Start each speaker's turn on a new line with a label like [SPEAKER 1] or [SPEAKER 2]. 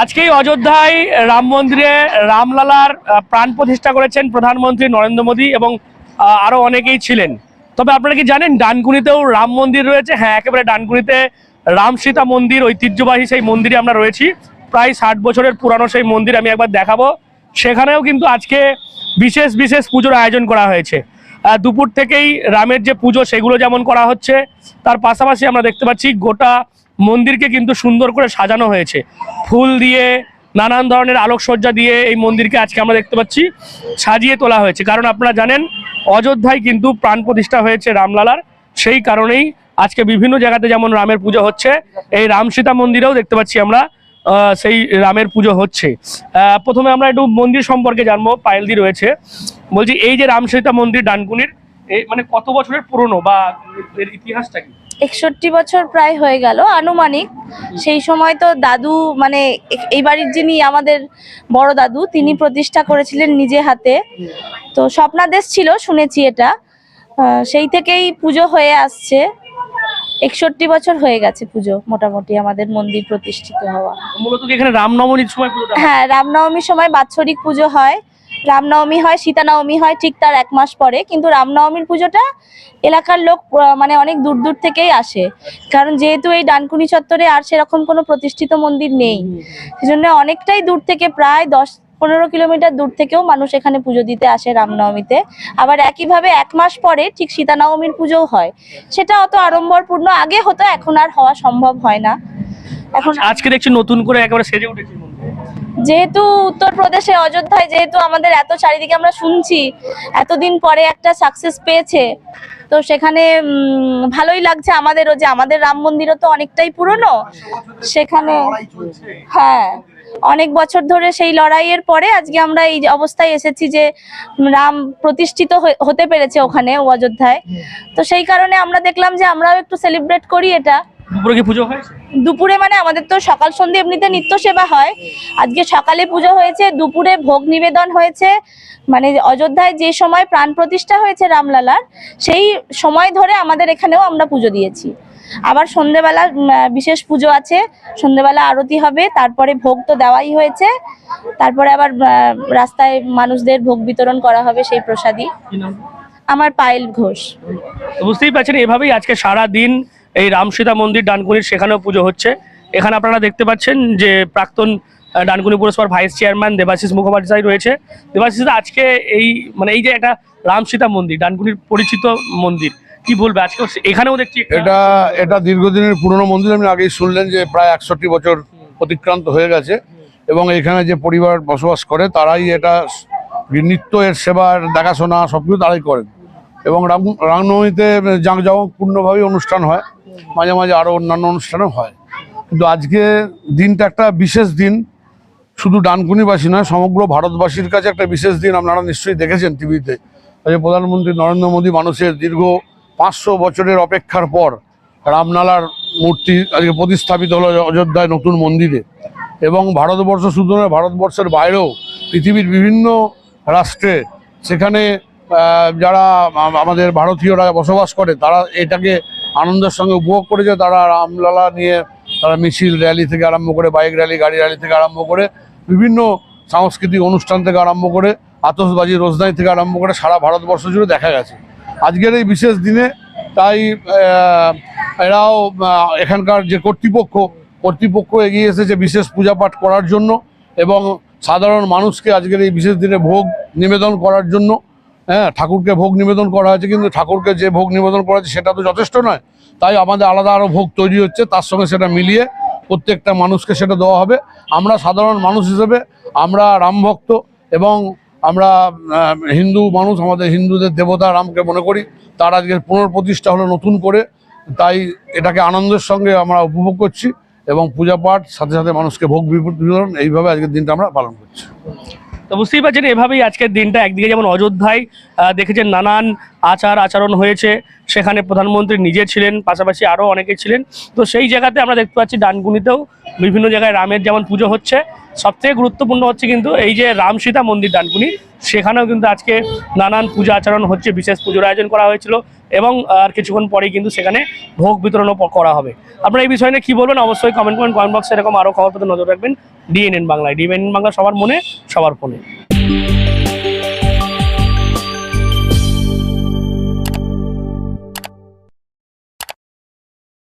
[SPEAKER 1] আজকেই অযোধ্যায় রাম মন্দিরে রামলালার প্রাণ প্রতিষ্ঠা করেছেন প্রধানমন্ত্রী নরেন্দ্র মোদী এবং আহ, আরও অনেকেই ছিলেন। তবে আপনারা কি জানেন ডানকুনিতেও রাম মন্দির রয়েছে? হ্যাঁ একেবারে ডানকুনিতে রাম সীতা মন্দির ঐতিহ্যবাহী সেই মন্দিরে আমরা রয়েছি। প্রায় ষাট বছরের পুরানো সেই মন্দির আমি একবার দেখাবো। সেখানেও কিন্তু আজকে বিশেষ বিশেষ পুজোর আয়োজন করা হয়েছে। দুপুর থেকেই রামের যে পুজো সেগুলো যেমন করা হচ্ছে তার পাশাপাশি আমরা দেখতে পাচ্ছি গোটা মন্দিরকে কিন্তু সুন্দর করে সাজানো হয়েছে। ফুল দিয়ে, নানান ধরনের আলোকসজ্জা দিয়ে এই মন্দিরকে আজকে আমরা দেখতে পাচ্ছি, সাজিয়ে তোলা হয়েছে। কারণ আপনারা জানেন, অযোধ্যায় কিন্তু প্রাণ প্রতিষ্ঠা হয়েছে রামলালার। সেই কারণেই আজকে বিভিন্ন জায়গাতে যেমন রামের পুজো হচ্ছে, এই রাম সীতা মন্দিরেও দেখতে পাচ্ছি আমরা সেই রামের পুজো হচ্ছে। প্রথমে আমরা একটু মন্দির সম্পর্কে জানব, পায়েলদি রয়েছে। বলছি, এই যে রাম সীতা মন্দির ডানকুনির মানে কত বছরের পুরনো বা এর ইতিহাসটা কি?
[SPEAKER 2] একষট্টি বছর প্রায় হয়ে গেল আনুমানিক। সেই সময় তো দাদু মানে এই বাড়ির যিনি আমাদের বড় দাদু তিনি প্রতিষ্ঠা করেছিলেন নিজে হাতে। তো স্বপ্নাদেশ ছিল শুনেছি এটা। সেই থেকেই পুজো হয়ে আসছে। একষট্টি বছর হয়ে গেছে পুজো মোটামুটি আমাদের মন্দির প্রতিষ্ঠিত হওয়া।
[SPEAKER 1] মূলত এখানে রামনবমীর সময় হ্যাঁ
[SPEAKER 2] রামনবমীর সময় বাৎসরিক পুজো হয়। রামনবমী হয় সীতা নবমী হয় ঠিক তার এক মাস পরে। কিন্তু রামনবমীর পুজোটা এলাকার লোক মানে অনেক দূর দূর থেকেই আসে। কারণ যেহেতু এই ডানকুনি চত্বরে আর সেরকম কোনো প্রতিষ্ঠিত মন্দির নেই। সেজন্য অনেকটাই দূর থেকে প্রায় দশ পনেরো কিলোমিটার দূর থেকেও মানুষ এখানে পুজো দিতে আসে রামনবমীতে। আবার একইভাবে এক মাস পরে ঠিক সীতা নবমীর পুজোও হয়। সেটা অত আড়ম্বরপূর্ণ আগে হতো এখন আর হওয়া সম্ভব হয় না। এখন
[SPEAKER 1] আজকে দেখছি নতুন করে একেবারে সেজে উঠেছে।
[SPEAKER 2] যেহেতু উত্তরপ্রদেশে অযোধ্যায়, যেহেতু আমাদের এত চারিদিকে আমরা শুনছি, এতদিন পরে একটা সাকসেস পেয়েছে, তো সেখানে ভালোই লাগছে আমাদেরও যে আমাদের রাম মন্দিরও তো অনেকটাই পুরনো। সেখানে হ্যাঁ অনেক বছর ধরে সেই লড়াইয়ের পরে আজকে আমরা এই অবস্থায় এসেছি যে রাম প্রতিষ্ঠিত হতে পেরেছে ওখানে অযোধ্যায়। তো সেই কারণে আমরা দেখলাম যে আমরাও একটু সেলিব্রেট করি এটা।
[SPEAKER 1] দুপুরে কি পুজো হয়েছে
[SPEAKER 2] দুপুরে মানে আমাদের তো সকাল সন্ধ্যে এমনিতে নিত্য সেবা হয়। আজকে সকালে পুজো হয়েছে দুপুরে ভোগ নিবেদন হয়েছে। মানে অযোধ্যায় যে সময় প্রাণ প্রতিষ্ঠা হয়েছে রামলালার সেই সময় ধরে আমাদের এখানেও আমরা পুজো দিয়েছি। আবার সন্ধেবেলা বিশেষ পুজো আছে। সন্ধেবেলা আরতি হবে তারপরে ভোগ তো দেওয়াই হয়েছে। তারপরে আবার রাস্তায় মানুষদের ভোগ বিতরণ করা হবে সেই প্রসাদী আমার পায়েল ঘোষ।
[SPEAKER 1] বুঝতেই পারছেন এভাবেই আজকে সারা দিন এই রামসীতা মন্দির ডানকুনির সেখানেও পুজো হচ্ছে। এখানে আপনারা দেখতে পাচ্ছেন যে প্রাক্তন ডানকুনি পুরসভার ভাইস চেয়ারম্যান দেবাশিস মুখোপাধ্যায় রয়েছে। দেবাশিস আজকে এই মানে এই যে একটা রামসীতা মন্দির, ডানকুনির পরিচিত মন্দির, কি বলবে? আজকে এখানেও দেখছি
[SPEAKER 3] এটা এটা দীর্ঘদিনের পুরনো মন্দির, আপনি আগেই শুনলেন যে প্রায় একষট্টি বছর অতিক্রান্ত হয়ে গেছে। এবং এখানে যে পরিবার বসবাস করে, তারাই এটা, নিত্য এর সেবার দেখাশোনা সব কিছু তারাই করেন। এবং রাম রামনবমীতে জাঁকজমকপূর্ণভাবেই অনুষ্ঠান হয়। মাঝে মাঝে আরও অন্যান্য অনুষ্ঠানও হয়। কিন্তু আজকে দিনটা একটা বিশেষ দিন। শুধু ডানকুনিবাসী নয়, সমগ্র ভারতবাসীর কাছে একটা বিশেষ দিন। আপনারা নিশ্চয়ই দেখেছেন টিভিতে যে প্রধানমন্ত্রী নরেন্দ্র মোদী মানুষের দীর্ঘ পাঁচশো বছরের অপেক্ষার পর রামনালার মূর্তি আজকে প্রতিস্থাপিত হলো অযোধ্যায় নতুন মন্দিরে। এবং ভারতবর্ষ শুধু নয়, ভারতবর্ষের বাইরেও পৃথিবীর বিভিন্ন রাষ্ট্রে সেখানে যারা আমাদের ভারতীয়রা বসবাস করে, তারা এটাকে আনন্দের সঙ্গে উপভোগ করেছে। তারা রামলালা নিয়ে তারা মিছিল র্যালি থেকে আরম্ভ করে, বাইক র্যালি, গাড়ি র্যালি থেকে আরম্ভ করে, বিভিন্ন সাংস্কৃতিক অনুষ্ঠান থেকে আরম্ভ করে, আতশবাজি, রোজদাই থেকে আরম্ভ করে সারা ভারতবর্ষ জুড়ে দেখা গেছে। আজকের এই বিশেষ দিনে তাই এরাও এখানকার যে কর্তৃপক্ষ কর্তৃপক্ষ এগিয়ে এসেছে বিশেষ পূজা পাঠ করার জন্য এবং সাধারণ মানুষকে আজকের এই বিশেষ দিনে ভোগ নিবেদন করার জন্য। হ্যাঁ ঠাকুরকে ভোগ নিবেদন করা হয়েছে, কিন্তু ঠাকুরকে যে ভোগ নিবেদন করা হয়েছে সেটা তো যথেষ্ট নয়। তাই আমাদের আলাদা আরও ভোগ তৈরি হচ্ছে, তার সঙ্গে সেটা মিলিয়ে প্রত্যেকটা মানুষকে সেটা দেওয়া হবে। আমরা সাধারণ মানুষ হিসেবে, আমরা রামভক্ত এবং আমরা হিন্দু মানুষ, আমাদের হিন্দুদের দেবতা রামকে মনে করি। তার আজকের পুনঃপ্রতিষ্ঠা হলো নতুন করে, তাই এটাকে আনন্দের সঙ্গে আমরা উপভোগ করছি এবং পূজা পাঠ, সাথে সাথে মানুষকে ভোগ বিতরণ এইভাবে আজকের দিনটা আমরা পালন করছি।
[SPEAKER 1] তো বুঝতেই পারছেন এভাবেই আজকের দিনটা। একদিকে যেমন অযোধ্যায় দেখেছেন নানান আচার আচরণ হয়েছে, সেখানে প্রধানমন্ত্রী নিজে ছিলেন, পাশাপাশি আরও অনেকে ছিলেন। তো সেই জায়গাতে আমরা দেখতে পাচ্ছি ডানকুনিতেও বিভিন্ন জায়গায় রামের যেমন পুজো হচ্ছে, সবথেকে গুরুত্বপূর্ণ হচ্ছে কিন্তু এই যে রাম সীতা মন্দির ডানকুনি, সেখানেও কিন্তু আজকে নানান পূজা আচরণ হচ্ছে, বিশেষ পুজোর আয়োজন করা হয়েছিল এবং আর কিছুক্ষণ পরেই কিন্তু সেখানে ভোগ বিতরণও করা হবে। আপনারা এই বিষয় নিয়ে কী বলবেন? অবশ্যই কমেন্ট করেন কমেন্ট বক্সে এরকম আরও খবর পেতে নজর রাখবেন। ডিএনএন বাংলায় ডিএনএন বাংলা সবার মনে, সবার ফোনে।